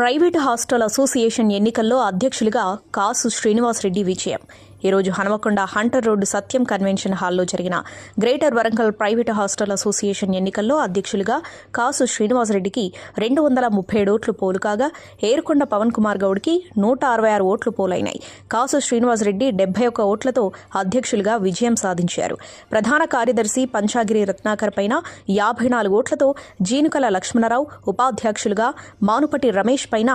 Private hostel association ఎన్నికల్లో అధ్యక్షులుగా కాసు శ్రీనివాసరెడ్డి విజయం. ఈరోజు Hanumakonda hunter road Satyam convention హాల్లో జరిగిన greater Warangal private hostel association ఎన్నికల్లో అధ్యక్షులుగా కాసు శ్రీనివాసరెడ్డికి రెండు వందల ముప్పై ఏడు ఓట్లు పోలు కాగా ఏరుకొండ పవన్ కుమార్ గౌడ్కి నూట అరవై ఆరు ఓట్లు పోలైనాయి. కాసు శ్రీనివాసరెడ్డి డెబ్బై ఒక్క ఓట్లతో అధ్యక్షులుగా విజయం సాధించారు. ప్రధాన కార్యదర్శి పంచాగిరి రత్నాకర్ పైన యాభై నాలుగు ఓట్లతో జీనుకల లక్ష్మణరావు ఉపాధ్యక్షులుగా మానుపటి రమేష్ పైన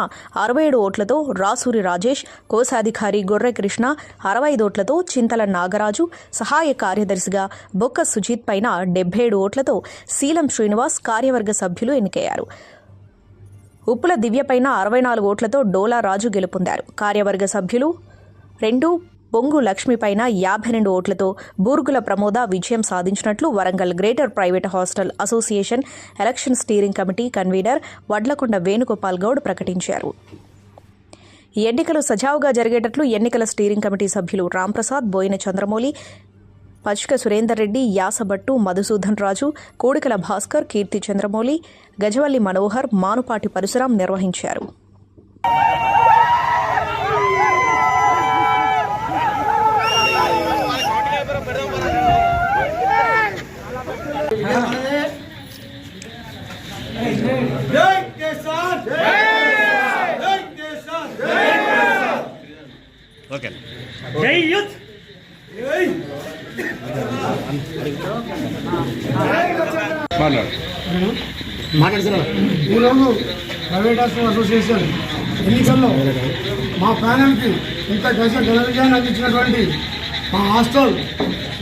అరవై ఏడు ఓట్లతో రాసూరి రాజేష్ కోశాధికారి గొర్రె కృష్ణ అరవై ఐదు ఓట్లతో చింతల నాగరాజు సహాయ కార్యదర్శిగా బొక్క సుజీత్ పైన డెబ్బై ఏడు ఓట్లతో శీలం శ్రీనివాస్ కార్యవర్గ సభ్యులు ఎన్నికయ్యారు. ఉప్పుల దివ్యపైన అరవై నాలుగు ఓట్లతో డోలా రాజు గెలుపొందారు. కార్యవర్గ సభ్యులు రెండు బొంగు లక్ష్మి పైన యాభై రెండు ఓట్లతో బూర్గుల ప్రమోద విజయం సాధించినట్లు Warangal greater private hostel association election steering committee convener Vadlakonda Venugopal Goud ప్రకటించారు. ఎన్నికలు సజావుగా జరిగేటట్లు ఎన్నికల స్టీరింగ్ కమిటీ సభ్యులు రాంప్రసాద్ బోయిన చంద్రమౌళి పచ్చిక సురేందర్ రెడ్డి యాసభట్టు మధుసూదన్ రాజు కోడికల భాస్కర్ కీర్తి చంద్రమౌళి గజవల్లి మనోహర్ మానుపాటి పరశురాం నిర్వహించారు Yeah. ఓకే. జై యూత్! ఈరోజు ప్రైవేట్ హాస్టల్ అసోసియేషన్ ఎన్నికల్లో మా ప్యానల్కి ఇంత గజ ఘన విజయాన్ని అందించినటువంటి మా హాస్టల్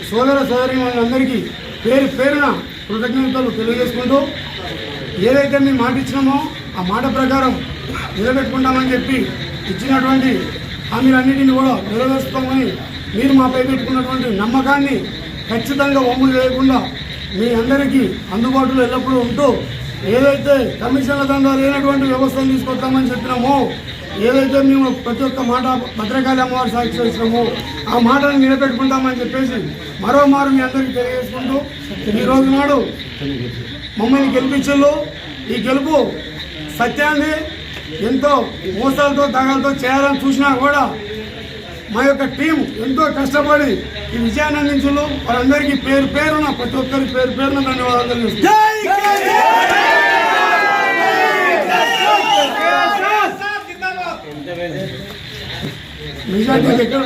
సోదర సోదరి అందరికీ పేరు పేరున కృతజ్ఞతలు తెలియజేసుకుంటూ ఏదైతే మేము మాట ఇచ్చినామో ఆ మాట ప్రకారం నిలబెట్టుకుంటామని చెప్పి ఇచ్చినటువంటి హామీలన్నింటినీ కూడా నెరవేరుస్తామని మీరు మాపై పెట్టుకున్నటువంటి నమ్మకాన్ని ఖచ్చితంగా ఒమ్ములు లేకుండా మీ అందరికీ అందుబాటులో ఎల్లప్పుడూ ఉంటూ ఏదైతే కమిషన్ల దండా లేనటువంటి వ్యవస్థను తీసుకొస్తామని చెప్పినామో ఏదైతే మేము ప్రతి ఒక్క మాట భద్రకాళి అమ్మవారి సాక్షి చేసినామో ఆ మాటను నిలబెట్టుకుంటామని చెప్పేసి మరో మారు మీ అందరికీ తెలియజేసుకుంటూ ఈ రోజు నాడు మమ్మల్ని గెలిపించు ఈ గెలుపు సత్యాన్ని ఎంతో మోసాలతో దగాలతో చేయాలని చూసినా కూడా మా యొక్క టీం ఎంతో కష్టపడి ఈ విజయాన్ని అందించు వారందరికీ పేరు పేరున ప్రతి ఒక్కరి పేరు పేరున ధన్యవాదాలు. మెజార్టీ ఎక్కడ